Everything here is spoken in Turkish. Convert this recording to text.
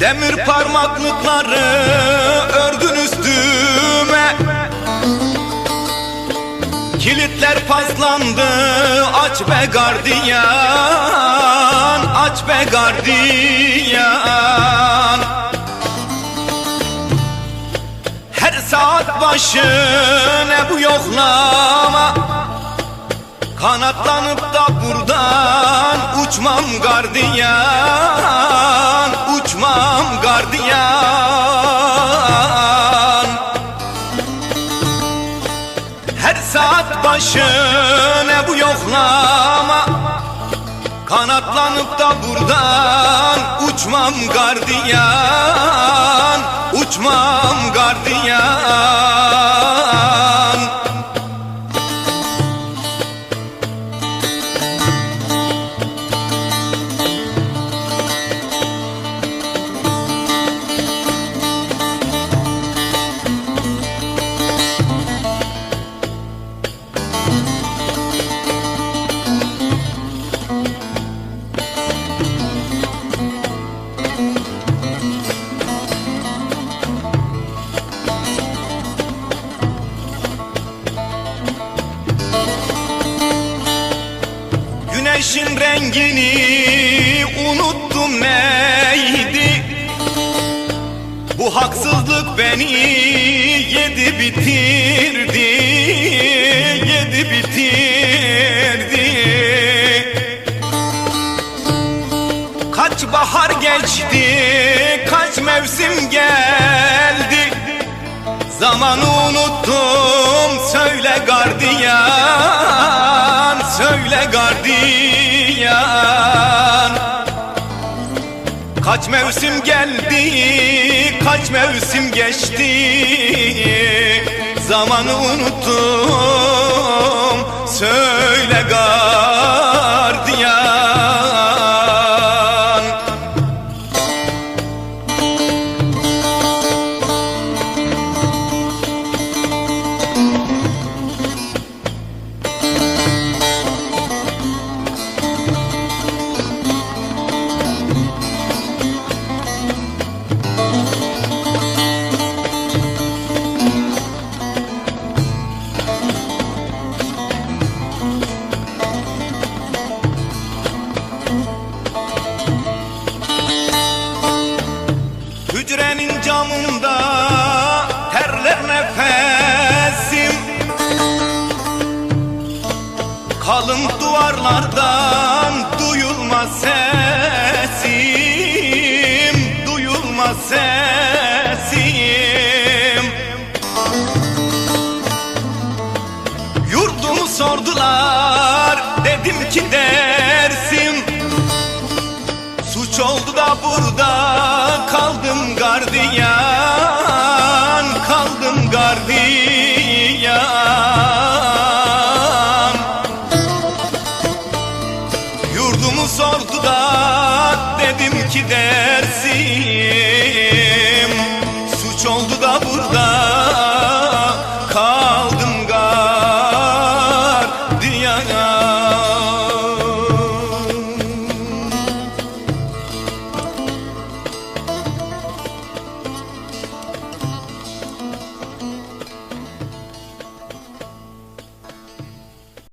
Demir parmaklıkları ördün üstüme. Kilitler paslandı aç be gardiyan Aç be gardiyan. Her saat başı ne bu yoklama? Kanatlanıp da buradan uçmam gardiyan Her saat başı ne bu yoklama. Kanatlanıp da buradan uçmam gardiyan Uçmam gardiyan rengini unuttum neydi? Bu haksızlık beni yedi bitirdi Yedi bitirdi. Kaç bahar geçti Kaç mevsim geldi? Zamanı unuttum Söyle gardiyan Kaç mevsim geldi Kaç mevsim geçti. Zamanı unuttum Söyle gardiyan Kalın duvarlardan duyulmaz sesim Duyulmaz sesim. Yurdumu sordular dedim ki dersim. Suç oldu da burada kaldım gardiyan Kaldım gardiyan